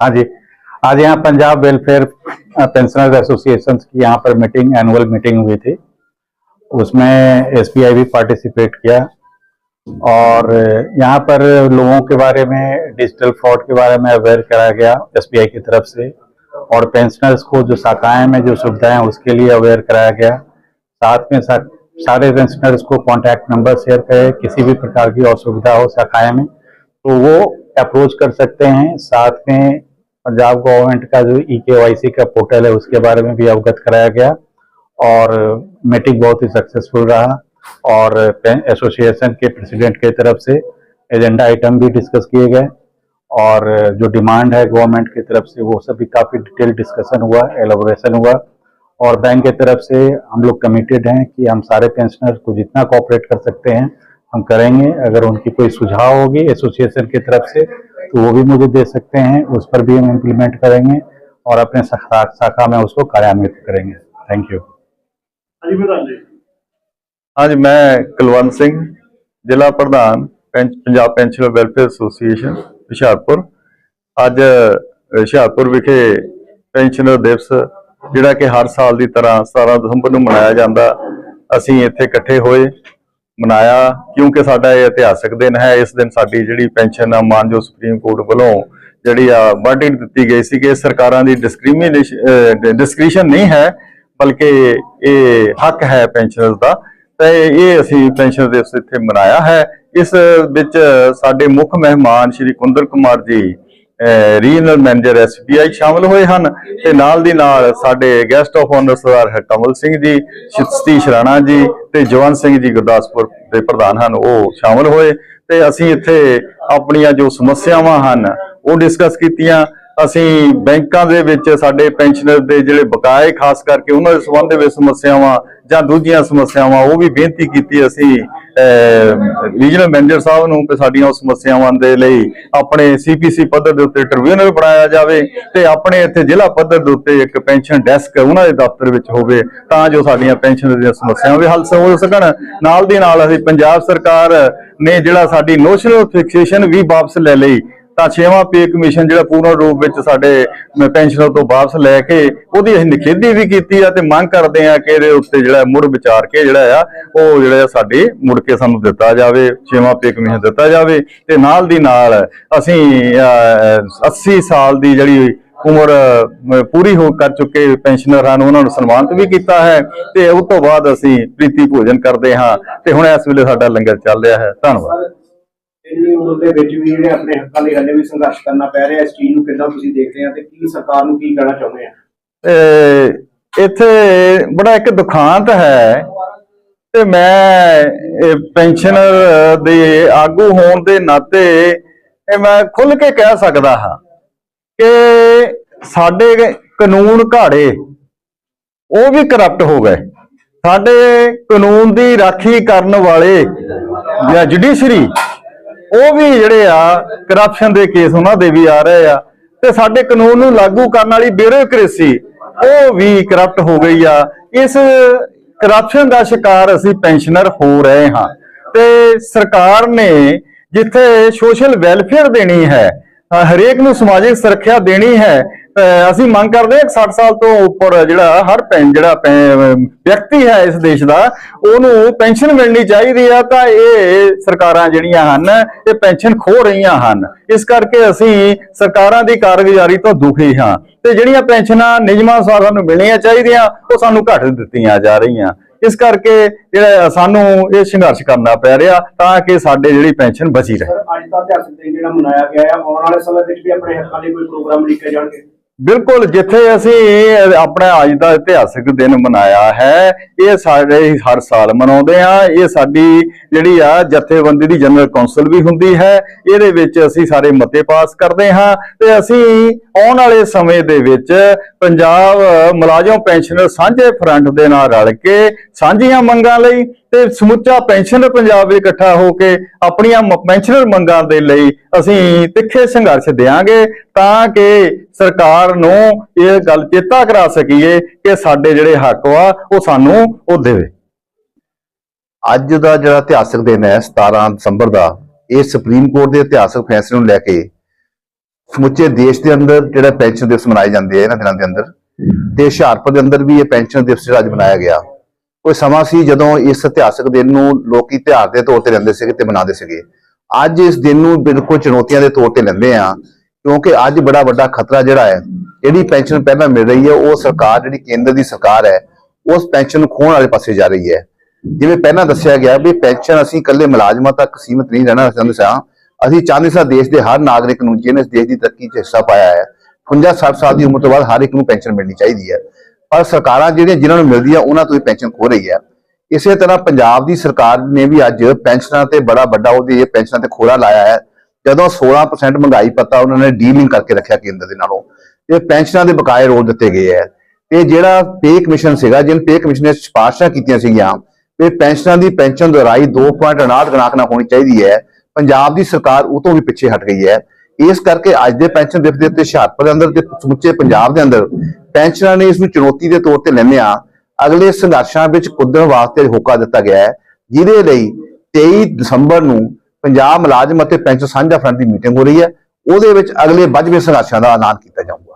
हाँ जी। आज यहाँ पंजाब वेलफेयर पेंशनर्स एसोसिएशन की यहाँ पर मीटिंग एनुअल मीटिंग हुई थी। उसमें एसबीआई भी पार्टिसिपेट किया। और यहाँ पर लोगों के बारे में डिजिटल फ्रॉड के बारे में अवेयर कराया गया एसबीआई की तरफ़ से। और पेंशनर्स को जो शाखाएँ में जो सुविधाएँ उसके लिए अवेयर कराया गया। साथ में सा, सारे पेंशनर्स को कॉन्टैक्ट नंबर शेयर करें किसी भी प्रकार की असुविधा हो शाखाएँ में तो वो अप्रोच कर सकते हैं। साथ में पंजाब गवर्नमेंट का जो ई के का पोर्टल है, उसके बारे में भी अवगत कराया गया और मीटिंग बहुत ही सक्सेसफुल रहा और एसोसिएशन के प्रेसिडेंट की तरफ़ से एजेंडा आइटम भी डिस्कस किए गए और जो डिमांड है गवर्नमेंट की तरफ़ से, वो सब भी काफ़ी डिटेल डिस्कशन हुआ एलोबोरेशन हुआ और बैंक की तरफ़ से हम लोग कमिटेड हैं कि हम सारे पेंशनर्स को जितना कोऑपरेट कर सकते हैं, हम करेंगे। अगर उनकी कोई सुझाव होगी एसोसिएशन की तरफ़ से तो वो भी मुझे दे सकते हैं उस पर भी हम इम्प्लीमेंट करेंगे और अपने शाखा शाखा में उसको कार्यान्वित करेंगे थैंक यू ਹਾਂਜੀ ਪ੍ਰਧਾਨ ਜੀ ਅੱਜ ਮੈਂ ਕੁਲਵੰਤ ਸਿੰਘ ਜ਼ਿਲ੍ਹਾ ਪ੍ਰਧਾਨ ਪੈਂਚ- Punjab pension welfare association Hoshiarpur ਅੱਜ ਹੁਸ਼ਿਆਰਪੁਰ ਵਿਖੇ ਪੈਨਸ਼ਨਰ ਦਿਵਸ ਜਿਹੜਾ ਕਿ ਹਰ ਸਾਲ ਦੀ ਤਰ੍ਹਾਂ 17 ਦਸੰਬਰ ਨੂੰ ਮਨਾਇਆ ਜਾਂਦਾ ਅਸੀਂ ਇੱਥੇ ਇਕੱਠੇ ਹੋਏ ਮਨਾਇਆ, ਕਿਉਂਕਿ ਸਾਡਾ ਇਹ ਇਤਿਹਾਸਕ ਦਿਨ ਹੈ, ਇਸ ਦਿਨ ਸਾਡੀ ਜਿਹੜੀ ਪੈਨਸ਼ਨ ਆ ਮਾਨਜੋ ਸੁਪਰੀਮ ਕੋਰਟ ਵੱਲੋਂ ਜਿਹੜੀ ਆ ਵਾਢੀ ਦਿੱਤੀ ਗਈ ਸੀ ਕਿ ਸਰਕਾਰਾਂ ਦੀ ਡਿਸਕ੍ਰਿਮੀਨੇਸ਼ਨ ਡਿਸਕ੍ਰਿਸ਼ਨ ਨਹੀਂ ਹੈ, ਬਲਕਿ ਇਹ ਹੱਕ ਹੈ ਪੈਨਸ਼ਨਰਸ ਦਾ। ਤੇ ਇਹ ਅਸੀਂ ਪੈਨਸ਼ਨ ਦਿਵਸ ਇੱਥੇ ਮਨਾਇਆ ਹੈ। ਇਸ ਵਿੱਚ ਸਾਡੇ ਮੁੱਖ ਮਹਿਮਾਨ ਸ਼੍ਰੀ ਕੁੰਦਰ Kumar ji regional manager SBI ਸ਼ਾਮਲ ਹੋਏ ਹਨ ਤੇ ਨਾਲ ਦੀ ਨਾਲ ਸਾਡੇ guest of honour Sardar Kamal Singh ji Satish Sharana ਜੀ ਤੇ ਜਵਨ ਸਿੰਘ ਜੀ ਗੁਰਦਾਸਪੁਰ ਦੇ ਪ੍ਰਧਾਨ ਹਨ, ਉਹ ਸ਼ਾਮਲ ਹੋਏ ਤੇ ਅਸੀਂ ਇੱਥੇ ਆਪਣੀਆਂ ਜੋ ਸਮੱਸਿਆਵਾਂ ਹਨ ਉਹ ਡਿਸਕਸ ਕੀਤੀਆਂ। ਅਸੀਂ ਬੈਂਕਾਂ ਦੇ ਵਿੱਚ ਸਾਡੇ ਪੈਨਸ਼ਨਰ ਦੇ ਜਿਹੜੇ ਬਕਾਏ ਖਾਸ ਕਰਕੇ ਉਹਨਾਂ ਦੇ ਸੰਬੰਧ ਵਿੱਚ ਸਮੱਸਿਆਵਾਂ ਜਾਂ ਦੂਜੀਆਂ ਸਮੱਸਿਆਵਾਂ ਉਹ ਵੀ ਬੇਨਤੀ ਕੀਤੀ ਅਸੀਂ ਰੀਜਨਲ ਮੈਨੇਜਰ ਸਾਹਿਬ ਨੂੰ ਕਿ ਸਾਡੀਆਂ ਉਹ ਸਮੱਸਿਆਵਾਂ ਦੇ ਲਈ ਆਪਣੇ ਸੀਪੀਸੀ ਪੱਧਰ ਦੇ ਉੱਤੇ ਟ੍ਰਿਬਿਊਨਲ ਬਣਾਇਆ ਜਾਵੇ ਤੇ ਆਪਣੇ ਇੱਥੇ ਜ਼ਿਲ੍ਹਾ ਪੱਧਰ ਦੇ ਉੱਤੇ ਇੱਕ ਪੈਨਸ਼ਨ ਡੈਸਕ ਉਹਨਾਂ ਦੇ ਦਫ਼ਤਰ ਵਿੱਚ ਹੋਵੇ ਤਾਂ ਜੋ ਸਾਡੀਆਂ ਪੈਨਸ਼ਨ ਦੀਆਂ ਸਮੱਸਿਆਵਾਂ ਵੀ ਹੱਲ ਹੋ ਸਕਣ। ਨਾਲ ਦੀ ਨਾਲ ਅਸੀਂ ਪੰਜਾਬ ਸਰਕਾਰ ਨੇ ਜਿਹੜਾ ਸਾਡੀ ਨੋਸ਼ਨਲ ਫਿਕਸੇਸ਼ਨ ਵੀ ਵਾਪਸ ਲੈ ਲਈ ਤਾਂ ਛੇਵਾਂ ਪੇ ਕਮਿਸ਼ਨ ਜਿਹੜਾ ਪੂਰਨ ਰੂਪ ਵਿੱਚ ਸਾਡੇ ਪੈਨਸ਼ਨਰ ਤੋਂ ਵਾਪਸ ਲੈ ਕੇ ਉਹਦੀ ਅਸੀਂ ਨਿਖੇਧੀ ਵੀ ਕੀਤੀ ਆ ਤੇ ਮੰਗ ਕਰਦੇ ਆ ਕਿ ਇਹਦੇ ਉੱਤੇ ਜਿਹੜਾ ਮੁੜ ਵਿਚਾਰ ਕੇ ਜਿਹੜਾ ਆ ਉਹ ਜਿਹੜਾ ਸਾਡੇ ਮੁੜ ਕੇ ਸਾਨੂੰ ਦਿੱਤਾ ਜਾਵੇ ਛੇਵਾਂ ਪੇ ਕਮਿਸ਼ਨ ਦਿੱਤਾ ਜਾਵੇ ਤੇ ਨਾਲ ਦੀ ਨਾਲ ਅਸੀਂ ਅਹ, 80 ਸਾਲ ਦੀ ਜਿਹੜੀ ਉਮਰ ਪੂਰੀ ਹੋ ਕਰ ਚੁੱਕੇ ਪੈਨਸ਼ਨਰ ਹਨ ਉਹਨਾਂ ਨੂੰ ਸਨਮਾਨਿਤ ਵੀ ਕੀਤਾ ਹੈ ਤੇ ਉਸ ਤੋਂ ਬਾਅਦ ਅਸੀਂ ਪ੍ਰੀਤੀ ਭੋਜਨ ਕਰਦੇ ਹਾਂ ਤੇ ਹੁਣ ਇਸ ਵੇਲੇ ਸਾਡਾ ਲੰਗਰ ਚੱਲ ਰਿਹਾ ਹੈ। ਧੰਨਵਾਦ। ਇੰਨੀ ਉਮਰ ਦੇ ਵਿੱਚ ਵੀ ਜਿਹੜੇ ਆਪਣੇ ਹੱਕਾਂ ਲਈ ਹਲੇ ਵੀ ਸੰਘਰਸ਼ ਕਰਨਾ ਪੈ ਰਿਹਾ, ਇਸ ਚੀਜ਼ ਨੂੰ ਕਿੱਦਾਂ ਤੁਸੀਂ ਦੇਖਦੇ ਆ ਤੇ ਕੀ ਸਰਕਾਰ ਨੂੰ ਕੀ ਕਹਿਣਾ ਚਾਹੁੰਦੇ ਆ ਇੱਥੇ ਬੜਾ ਇੱਕ ਦੁਖਾਂਤ ਹੈ ਤੇ ਮੈਂ ਪੈਨਸ਼ਨਰ ਦੇ ਆਗੂ ਹੋਣ ਦੇ ਨਾਤੇ ਇਹ ਮੈਂ ਖੁੱਲ ਕੇ ਕਹਿ ਸਕਦਾ ਹਾਂ ਕਿ ਸਾਡੇ ਕਾਨੂੰਨ ਘਾੜੇ, ਉਹ ਵੀ ਕਰਪਟ ਹੋ ਗਏ। ਸਾਡੇ ਕਾਨੂੰਨ ਦੀ ਰਾਖੀ ਕਰਨ ਵਾਲੇ ਜਾਂ ਜੁਡੀਸ਼ਰੀ ਉਹ ਵੀ ਜਿਹੜੇ ਆ ਕਰਪਸ਼ਨ ਦੇ ਕੇਸ ਉਹਨਾਂ ਦੇ ਵੀ ਆ ਰਹੇ ਆ। ਤੇ ਸਾਡੇ ਕਾਨੂੰਨ ਨੂੰ ਲਾਗੂ ਕਰਨ ਵਾਲੀ ਬਿਊਰੋਕ੍ਰੇਸੀ ਉਹ ਵੀ ਕਰਪਟ ਹੋ ਗਈ ਆ। ਇਸ ਕਰਪਸ਼ਨ ਦਾ ਸ਼ਿਕਾਰ ਅਸੀਂ ਪੈਨਸ਼ਨਰ ਹੋ ਰਹੇ ਹਾਂ। ਤੇ ਸਰਕਾਰ ਨੇ ਜਿੱਥੇ ਸੋਸ਼ਲ ਵੈਲਫੇਅਰ ਦੇਣੀ ਹੈ ਹਰੇਕ ਨੂੰ ਸਮਾਜਿਕ ਸੁਰੱਖਿਆ ਦੇਣੀ ਹੈ ਅਸੀਂ ਮੰਗ ਕਰਦੇ ਹਾਂ ਕਿ 60 ਸਾਲ ਤੋਂ ਉੱਪਰ ਜਿਹੜਾ, ਹਰ ਪੈਨ ਜਿਹੜਾ ਵਿਅਕਤੀ ਹੈ ਇਸ ਦੇਸ਼ ਦਾ, ਉਹਨੂੰ ਪੈਨਸ਼ਨ ਮਿਲਣੀ ਚਾਹੀਦੀ ਆ, ਤਾਂ ਇਹ ਸਰਕਾਰਾਂ ਜਿਹੜੀਆਂ ਹਨ, ਇਹ ਪੈਨਸ਼ਨ ਖੋ ਰਹੀਆਂ ਹਨ। ਇਸ ਕਰਕੇ ਅਸੀਂ ਸਰਕਾਰਾਂ ਦੀ ਕਾਰਗੁਜ਼ਾਰੀ ਤੋਂ ਦੁਖੀ ਹਾਂ। ਤੇ ਜਿਹੜੀਆਂ ਪੈਨਸ਼ਨਾਂ ਨਿਯਮਾਂ ਅਨੁਸਾਰ ਸਾਨੂੰ ਮਿਲਣੀਆਂ ਚਾਹੀਦੀਆਂ, ਉਹ ਸਾਨੂੰ ਘੱਟ ਦਿੱਤੀਆਂ ਜਾ ਰਹੀਆਂ। ਇਸ ਕਰਕੇ ਜਿਹੜਾ ਸਾਨੂੰ ਇਹ ਸੰਘਰਸ਼ ਕਰਨਾ ਪੈ ਰਿਹਾ, ਤਾਂ ਕਿ ਸਾਡੇ ਜਿਹੜੀ ਪੈਨਸ਼ਨ ਬਚੀ ਰਹੇ। ਅੱਜ ਦਾ ਇਤਿਹਾਸਕ ਦਿਨ ਜਿਹੜਾ ਮਨਾਇਆ ਗਿਆ ਆ, ਆਉਣ ਵਾਲੇ ਸਮੇਂ ਵਿੱਚ ਵੀ ਆਪਣੇ ਹੱਕਾਂ ਲਈ ਕੋਈ ਪ੍ਰੋਗਰਾਮ ਲਿਖੇ ਜਾਣਗੇ? ਬਿਲਕੁਲ, ਜਿੱਥੇ ਅਸੀਂ ਆਪਣਾ ਅੱਜ ਦਾ ਇਤਿਹਾਸਕ ਦਿਨ ਮਨਾਇਆ ਹੈ, ਇਹ ਸਾਡੇ ਹਰ ਸਾਲ ਮਨਾਉਂਦੇ ਆ ਇਹ ਸਾਡੀ ਜਿਹੜੀ ਆ ਜਥੇਬੰਦੀ ਦੀ ਜਨਰਲ ਕੌਂਸਲ ਵੀ ਹੁੰਦੀ ਹੈ। ਇਹਦੇ ਵਿੱਚ ਅਸੀਂ ਸਾਰੇ ਮਤੇ ਪਾਸ ਕਰਦੇ ਹਾਂ ਤੇ ਅਸੀਂ ਆਉਣ ਵਾਲੇ ਸਮੇਂ ਦੇ ਵਿੱਚ ਪੰਜਾਬ ਮੁਲਾਜ਼ਮ ਪੈਨਸ਼ਨਰ ਸਾਂਝੇ ਫਰੰਟ ਦੇ ਨਾਲ ਰਲ ਕੇ ਸਾਂਝੀਆਂ ਮੰਗਾਂ ਲਈ ਤੇ ਸਮੁੱਚਾ ਪੈਨਸ਼ਨਰ ਪੰਜਾਬ ਵਿੱਚ ਇਕੱਠਾ ਹੋ ਕੇ ਆਪਣੀਆਂ ਪੈਨਸ਼ਨਰ ਮੰਗਾਂ ਦੇ ਲਈ ਅਸੀਂ ਤਿੱਖੇ ਸੰਘਰਸ਼ ਦੇਵਾਂਗੇ ਤਾਂ ਕਿ ਸਰਕਾਰ ਨੂੰ ਇਹ ਗੱਲ ਚੇਤਾ ਕਰਾ ਸਕੀਏ ਕਿ ਸਾਡੇ ਜਿਹੜੇ ਹੱਕ ਆ ਉਹ ਸਾਨੂੰ ਉਹ ਦੇਵੇ। ਅੱਜ ਦਾ ਜਿਹੜਾ ਇਤਿਹਾਸਕ ਦਿਨ ਹੈ 17 ਦਸੰਬਰ ਦਾ, ਇਹ ਸੁਪਰੀਮ ਕੋਰਟ ਦੇ ਇਤਿਹਾਸਕ ਫੈਸਲੇ ਨੂੰ ਲੈ ਕੇ ਸਮੁੱਚੇ ਦੇਸ਼ ਦੇ ਅੰਦਰ ਜਿਹੜਾ ਪੈਨਸ਼ਨ ਦਿਵਸ ਮਨਾਏ ਜਾਂਦੇ ਆ, ਇਹਨਾਂ ਦਿਨਾਂ ਦੇ ਅੰਦਰ, ਤੇ ਹੁਸ਼ਿਆਰਪੁਰ ਦੇ ਅੰਦਰ ਵੀ ਇਹ ਪੈਨਸ਼ਨ ਦਿਵਸ ਜਿਹੜਾ ਅੱਜ ਮਨਾਇਆ ਗਿਆ। ਕੋਈ ਸਮਾਂ ਸੀ ਜਦੋਂ ਇਸ ਇਤਿਹਾਸਕ ਦਿਨ ਨੂੰ ਲੋਕੀ ਤਿਉਹਾਰ ਦੇ ਤੌਰ ਤੇ ਲੈਂਦੇ ਸੀਗੇ ਤੇ ਮਨਾਉਂਦੇ ਸੀਗੇ? ਅੱਜ ਇਸ ਦਿਨ ਨੂੰ ਬਿਲਕੁਲ ਚੁਣੌਤੀਆਂ ਦੇ ਤੌਰ ਤੇ ਲੈਂਦੇ ਆ ਕਿਉਂਕਿ ਅੱਜ ਬੜਾ ਵੱਡਾ ਖਤਰਾ ਜਿਹੜਾ ਹੈ, ਜਿਹੜੀ ਪੈਨਸ਼ਨ ਪਹਿਲਾਂ ਮਿਲ ਰਹੀ ਹੈ, ਉਹ ਸਰਕਾਰ, ਜਿਹੜੀ ਕੇਂਦਰ ਦੀ ਸਰਕਾਰ ਹੈ, ਉਸ ਪੈਨਸ਼ਨ ਨੂੰ ਖੋਹਣ ਵਾਲੇ ਪਾਸੇ ਜਾ ਰਹੀ ਹੈ। ਜਿਵੇਂ ਪਹਿਲਾਂ ਦੱਸਿਆ ਗਿਆ ਵੀ ਪੈਨਸ਼ਨ ਅਸੀਂ ਇਕੱਲੇ ਮੁਲਾਜ਼ਮਾਂ ਤੱਕ ਸੀਮਿਤ ਨਹੀਂ ਰਹਿਣਾ ਚਾਹੁੰਦੇ ਸਾਂ, ਅਸੀਂ ਚਾਹੁੰਦੇ ਸਾਂ ਦੇਸ਼ ਦੇ ਹਰ ਨਾਗਰਿਕ ਨੂੰ, ਜਿਹਨੇ ਇਸ ਦੇਸ਼ ਦੀ ਤਰੱਕੀ 'ਚ ਹਿੱਸਾ ਪਾਇਆ ਹੈ 50 60 ਸਾਲ ਦੀ ਉਮਰ ਤੋਂ ਬਾਅਦ ਹਰ ਇੱਕ ਨੂੰ ਪੈਨਸ਼ਨ ਮਿਲਣੀ ਚਾਹੀਦੀ ਹੈ। ਪਰ ਸਰਕਾਰਾਂ ਜਿਹੜੀਆਂ ਜਿਨ੍ਹਾਂ ਨੂੰ ਮਿਲਦੀ ਆ ਉਹਨਾਂ ਤੋਂ ਹੀ ਪੈਨਸ਼ਨ ਖੋ ਰਹੀ ਹੈ। ਇਸੇ ਤਰ੍ਹਾਂ ਪੰਜਾਬ ਦੀ ਸਰਕਾਰ ਨੇ ਵੀ ਅੱਜ ਪੈਨਸ਼ਨਾਂ ਤੇ ਬੜਾ ਵੱਡਾ ਉਹਦੀ ਇਹ ਪੈਨਸ਼ਨਾਂ ਤੇ ਖੋਰਾ ਲਾਇਆ ਹੈ। ਜਦੋਂ 16% ਮਹਿੰਗਾਈ ਪਤਾ ਉਹਨਾਂ ਨੇ ਡੀਲਿੰਗ ਕਰਕੇ ਰੱਖਿਆ ਕੇਂਦਰ ਦੇ ਨਾਲੋਂ। ਤੇ ਪੈਨਸ਼ਨਾਂ ਦੇ ਬਕਾਏ ਰੋਲ ਦਿੱਤੇ ਗਏ ਹੈ। ਤੇ ਜਿਹੜਾ ਪੇ ਕਮਿਸ਼ਨ ਸੀਗਾ ਜਿਹਨ ਪੇ ਕਮਿਸ਼ਨ ਨੇ ਸਿਫਾਰਸ਼ਾਂ ਕੀਤੀਆਂ ਸੀਗੀਆਂ, ਵੀ ਪੈਨਸ਼ਨਾਂ ਦੀ ਪੈਨਸ਼ਨ ਦੁਹਰਾਈ 2.59 ਗਣਾਕ ਨਾ ਹੋਣੀ ਚਾਹੀਦੀ ਹੈ। ਪੰਜਾਬ ਦੀ ਸਰਕਾਰ ਉਹ ਤੋਂ ਵੀ ਪਿੱਛੇ ਹਟ ਗਈ ਹੈ। ਇਸ ਕਰਕੇ ਅੱਜ ਦੇ ਪੈਨਸ਼ਨ ਦਿਵਸ ਦੇ ਉੱਤੇ ਹੁਸ਼ਿਆਰਪੁਰ ਦੇ ਅੰਦਰ ਤੇ ਸਮੁੱਚੇ ਪੰਜਾਬ ਦੇ ਅੰਦਰ ਪੈਨਸ਼ਨਾਂ ਨੇ ਇਸ ਨੂੰ ਚੁਣੌਤੀ ਦੇ ਤੌਰ ਤੇ ਲੈਂਦੇ ਲੈਂਦਿਆਂ ਅਗਲੇ ਸੰਘਰਸ਼ਾਂ ਵਿੱਚ ਕੁੱਦਣ ਵਾਸਤੇ ਹੋਕਾ ਦਿੱਤਾ ਗਿਆ ਹੈ, ਜਿਹਦੇ ਲਈ 23 ਦਸੰਬਰ ਨੂੰ ਪੰਜਾਬ ਮੁਲਾਜ਼ਮ ਅਤੇ ਪੈਨਸ਼ਨ ਸਾਂਝਾ ਫਰੰਟ ਦੀ ਮੀਟਿੰਗ ਹੋ ਰਹੀ ਹੈ। ਉਹਦੇ ਵਿੱਚ ਅਗਲੇ ਵੱਜਵੇਂ ਸੰਘਰਸ਼ਾਂ ਦਾ ਐਲਾਨ ਕੀਤਾ ਜਾਊਗਾ।